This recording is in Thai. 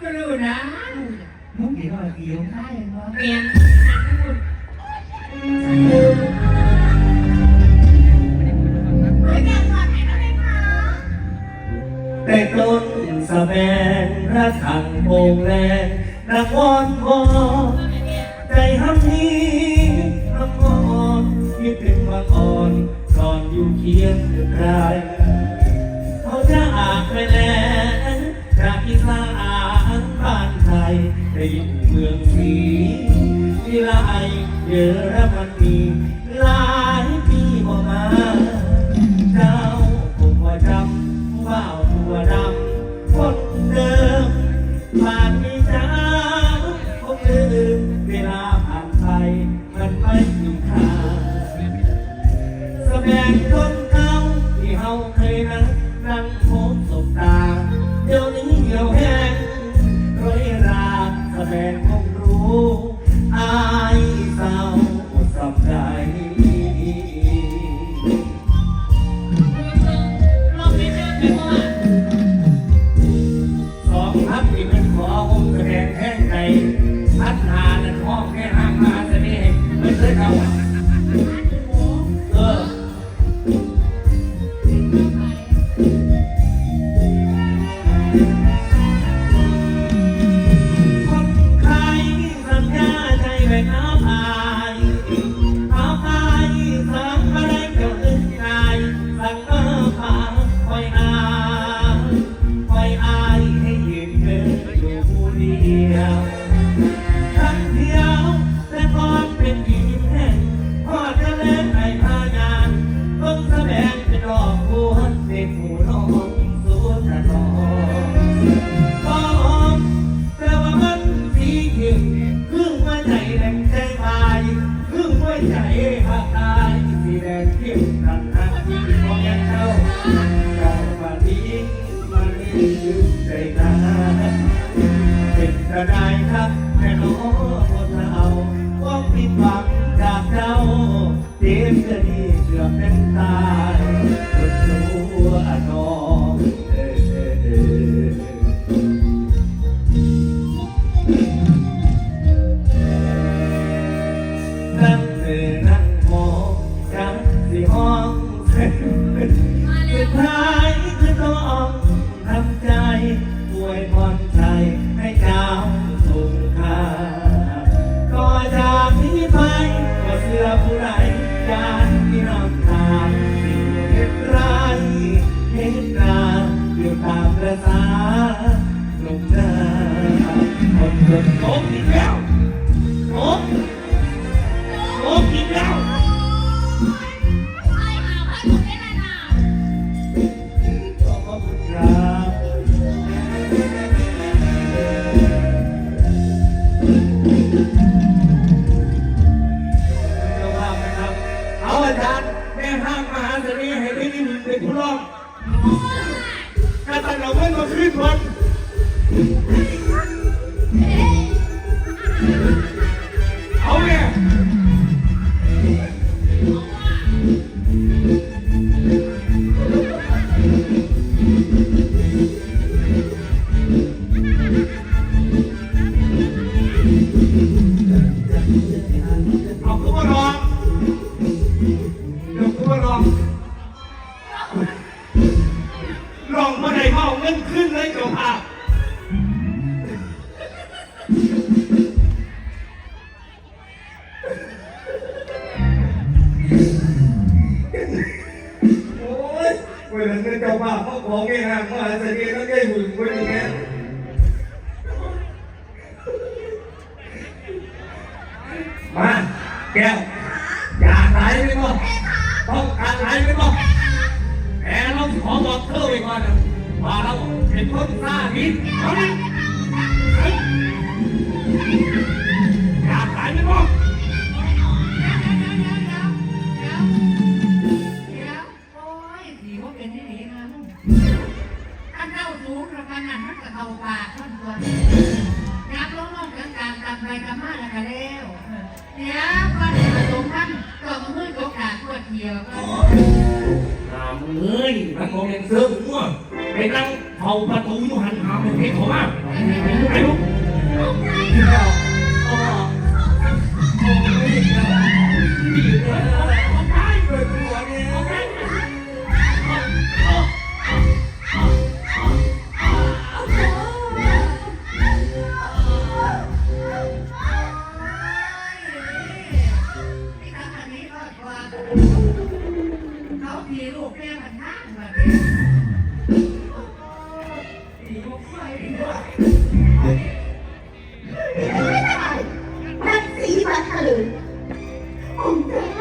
ก็รู้นะมึงเห็นว่าเกี่ยวได้เหรอเมียนไม่อยากถอดไหนแล้วเลยค่ะแต่ต้นสะแบงพระถังโปงแรงนักวอนพอใจห้ำนี้ห้ำอ่อนคิดถึงบางอ่อนตอนอยู่เคียงกายเขาจะอาบไปแลงจาก อีสานบ้านไทยไปอยู่เมืองศรีวิไลเยอรมนีหลายปีบ่มา เจ้าคงว่าจำว่าวตัวดำคนเดิมผ่านมีจ้าคงลืมเวลาผ่านไปมันไม่มีค่าแสดงต้น ใจแดงใจตายครึ่งหัวใจหักตายสีแดงเขียวกันทันที่มองยังเจ้า เจ็บจะดีเกือบเป็นตา เป็นผู้รอดกระตันเราเพื่อนมาขึ้นคน เงินขึ้นเลยเจ้าภาพโอ้ยเวลาเงินเจ้าภาพเขาของแง่ห่างเขาหาเสน่ห์แล้วแก้หุ่นคนอย่างเงี้ยมาแก้วอยากไหลไปบ่ต้องการไหลไปบ่แต่เราขอบอกเธอไปก่อนนะ ว่าเราเป็นคนกล้าหินเอาดิอยากไหลไปบ่โอ้ยสีว่าเป็นที่ดีนะถ้าเข้าสูงระมันก็เข้าปากท่านตัวยับลงลงกลากลางกลับไปกลับมาแล้วก็แล้วเดี๋ยวก็ได้ผสมพันธุ์ก็มือก็ขาดตัวเดียวก็ถามเอ้ยมันโมเมนเสื้อหัว ไปนั่งถเขาประตูอยู่หันหาเป็นเพชรเขามากไอ้ลูกนี่ทำอันนี้ก็กว่าเขาทีลูกแม่มันนั่งแบบนี้ Hunger.